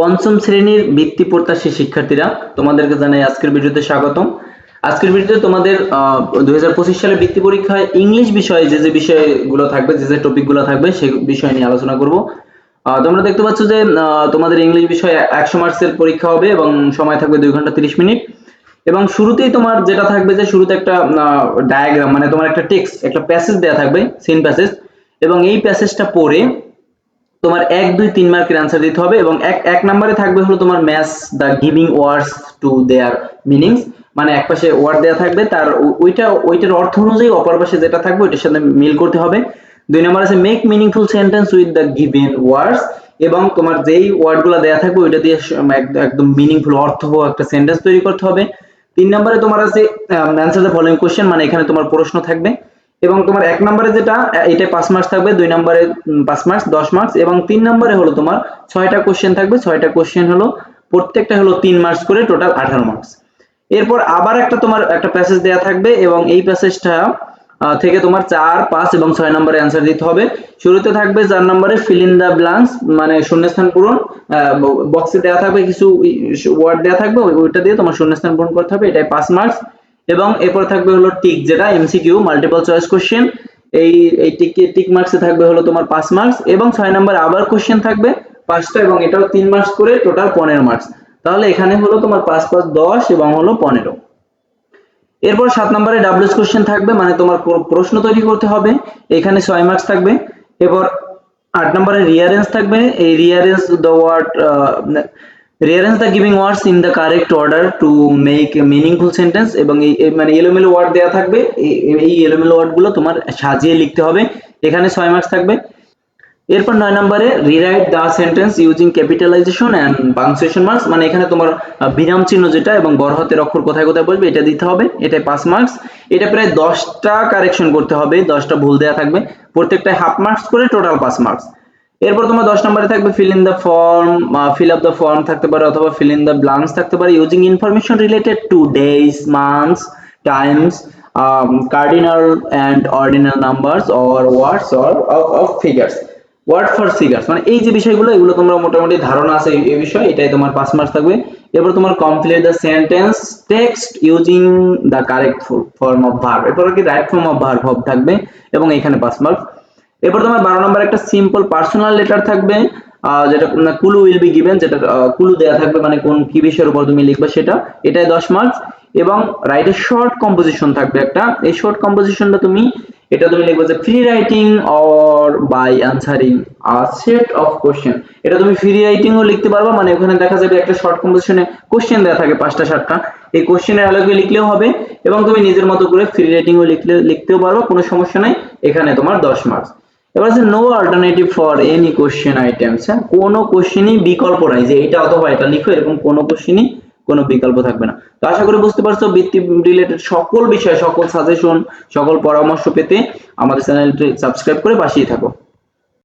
পঞ্চম শ্রেণির বৃত্তি প্রত্যাশী শিক্ষার্থীরা, তোমাদেরকে জানাই আজকের ভিডিওতে স্বাগতম। আজকের ভিডিওতে তোমাদের দুই সালের বৃত্তি পরীক্ষায় ইংলিশ বিষয়ে যে যে বিষয়গুলো থাকবে, যে যে টপিকগুলো থাকবে সেই বিষয় নিয়ে আলোচনা করব। তোমরা দেখতে পাচ্ছ যে তোমাদের ইংলিশ বিষয়ে একশো মার্কসের পরীক্ষা হবে এবং সময় থাকবে দুই ঘণ্টা তিরিশ মিনিট। এবং শুরুতেই তোমার যেটা থাকবে যে, শুরুতে একটা ডায়াগ্রাম মানে তোমার একটা টেক্সট একটা প্যাসেজ দেওয়া থাকবে সিন প্যাসেজ এবং এই প্যাসেজটা পড়ে তোমার এক, দুই, তিন মার্কের অ্যান্সার দিতে হবে এবং এক এক নম্বরে থাকবে হলো তোমার maths the giving words to their meanings মানে এক পাশে ওয়ার্ড দেওয়া থাকবে, তার ওইটা, ওইটার অর্থ অনুযায়ী অপর পাশে যেটা থাকবে, ওইটার সাথে মিল করতে হবে। দুই নম্বর আছে make meaningful sentence with the given words এবং তোমার যেই ওয়ার্ডগুলো দেওয়া থাকবে, ওইটা দিয়ে একদম মিনিংফুল অর্থ একটা সেন্টেন্স তৈরি করতে হবে। তিন নম্বরে তোমার আছে অ্যান্সার দ্য ফলোইং কোশ্চেন মানে এখানে তোমার প্রশ্ন থাকবে। এবং তোমার এক নম্বরে যেটা এটা পাঁচ মার্কস থাকবে, দুই নম্বরে পাঁচ মার্কস দশ মার্কস এবং তিন নম্বরে হলো তোমার ছয়টা কোশ্চেন থাকবে, ছয়টা কোশ্চেন হলো প্রত্যেকটা হলো তিন মার্কস করে টোটাল আঠারো মার্কস এরপর আবার একটা তোমার একটা প্যাসেজ দেওয়া থাকবে এবং এই প্যাসেজটা থেকে তোমার চার, পাঁচ এবং ছয় নম্বরে অ্যান্সার দিতে হবে। শুরুতে থাকবে চার নম্বরে ফিল ইন দ্য ব্লাঙ্কস মানে শূন্যস্থান পূরণ বক্সে দেওয়া থাকবে কিছু ওয়ার্ড দেওয়া থাকবে, ওইটা দিয়ে তোমার শূন্যস্থান পূরণ করতে হবে, এটাই পাঁচ মার্কস এবং এরপর থাকবে হলো টিক যেটা এমসিকিউ মাল্টিপল চয়েস কোশ্চেন এই এই টিক টিক মার্কসে থাকবে হলো তোমার পাঁচ মার্কস এবং ছয় নম্বরে আবার কোশ্চেন থাকবে পাঁচটা এবং এটাও তিন মার্কস করে টোটাল পনেরো মার্কস তাহলে এখানে হলো তোমার পাঁচ পাঁচ, দশ এবং হলো পনেরো। এরপর সাত নম্বরে ডাব্লিউএস কোশ্চেন থাকবে মানে তোমার প্রশ্ন তৈরি করতে হবে। এখানে ছয় মার্কস থাকবে। এরপর আট নম্বরে রিয়ারেন্স থাকবে। এই rearrange the word rearrange the giving words in the correct order to make meaningful sentence এবং এই মানে এলোমেলো ওয়ার্ড দেওয়া থাকবে, এই- এলোমেলো ওয়ার্ডগুলো তোমার সাজিয়ে লিখতে হবে, এখানে ছয় মার্কস থাকবে। এরপর নয় নম্বরে rewrite the sentence using capitalisation and punctuation marks মানে এখানে তোমার বিরাম চিহ্ন যেটা এবং বড় হাতের অক্ষর কোথায় কোথায় বসবে, এটা দিতে হবে এটাই পাঁচ মার্কস এটা প্রায় দশটা কারেকশন করতে হবে, দশটা ভুল দেওয়া থাকবে, প্রত্যেকটায় হাফ মার্কস করে টোটাল পাঁচ মার্কস এরপর তোমার দশ নম্বরে থাকবে fill in the form fill up the form থাকতে পারে অথবা ফিল ইন দ্য ব্লাঙ্কস থাকতে পারে using information related to days months times cardinal and ordinal numbers or words or of figures word for figures মানে এই যে বিষয়গুলো, এগুলো তোমরা মোটামুটি ধারণা আছে এই- বিষয়ে, এটাই তোমার পাঁচ মার্কস থাকবে। এরপর তোমার complete the sentence text using the correct form of verb এরপর কি রাইট ফর্ম অফ ভার্ব থাকবে এবং এখানে পাঁচ মার্কস এরপর তোমার বারো নম্বর একটা সিম্পল পার্সোনাল লেটার থাকবে যেটা কুলু উইল বি গিভেন যেটা কুলু দেয়া থাকবে মানে কোন কি বিষয়ের উপর তুমি লিখবে সেটা, এটাই দশ মার্কস এবং রাইটের শর্ট কম্পোজিশন থাকবে একটা, এই শর্ট কম্পোজিশনটা তুমি, এটা তুমি লিখবে যে free writing or by answering a set of question এটা তুমি ফ্রি রাইটিং ও লিখতে পারবা মানে ওখানে দেখা যাবে একটা শর্ট কম্পোজিশনে কোশ্চেন দেওয়া থাকে পাঁচটা, সাতটা, এই কোশ্চেনের আলোকে লিখলেও হবে, এবং তুমি নিজের মতো করে ফ্রি রাইটিং ও লিখলে, লিখতেও পারবা, কোনো সমস্যা নাই, এখানে তোমার দশ মার্কস এবার আছে no alternative for any question items হ্যাঁ? কোনো কোশ্চেনই বিকল্প নাই, যে এটা অথবা এটা লিখো, এরকম কোনো কোশ্চেনই কোনো বিকল্প থাকবে না। তো আশা করি বুঝতে পারছ, বৃত্তি রিলেটেড সকল বিষয়, সকল সাজেশন সকল পরামর্শ পেতে আমাদের চ্যানেলটি সাবস্ক্রাইব করে পাশেই থাকো।